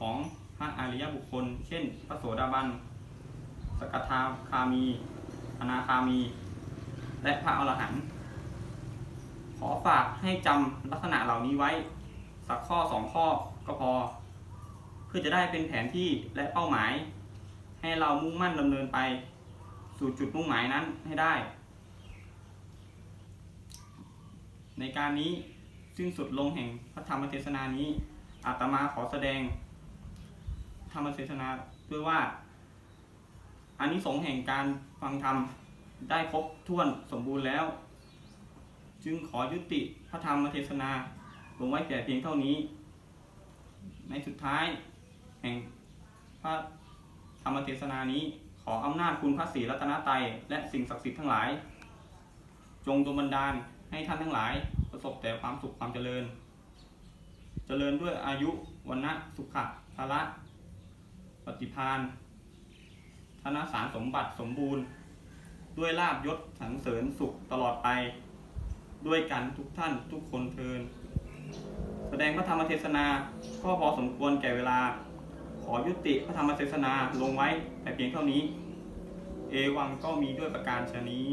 ของพระอริยบุคคล เช่น พระโสดาบัน สกทาคามี อนาคามี และพระอรหันต์ ขอฝากให้จำลักษณะเหล่านี้ไว้ สักข้อสองข้อก็พอ เพื่อจะได้เป็นแผนที่และเป้าหมาย ให้เรามุ่งมั่นดำเนินไป สู่จุดมุ่งหมายนั้นให้ได้ ในการนี้สิ้นสุดลงแห่งพระธรรมเทศนานี้อาตมาขอแสดง ธรรมเทศนาด้วยว่าอานิสงส์แห่งการฟังธรรมได้ครบถ้วนสมบูรณ์แล้ว จึงขอยุติพระธรรมเทศนาลงไว้แต่เพียงเท่านี้ ในสุดท้ายแห่งพระธรรมเทศนานี้ขออำนาจคุณพระศรีรัตนตรัยและสิ่งศักดิ์สิทธิ์ทั้งหลาย จงดลบันดาลให้ท่านทั้งหลาย ประสบแต่ความสุขความเจริญ เจริญด้วยอายุวันนะสุขะภาระ ปฏิพานธนสารสมบัติสมบูรณ์ ด้วยลาบยศสรรเสริญสุขตลอดไป ด้วยกันทุกท่านทุกคนเทิน แสดงพระธรรมเทศนาก็พอสมควรแก่เวลา ขอยุติพระธรรมเทศนาลงไว้แต่เพียงเท่านี้ เอวังก็มีด้วยประการชนี้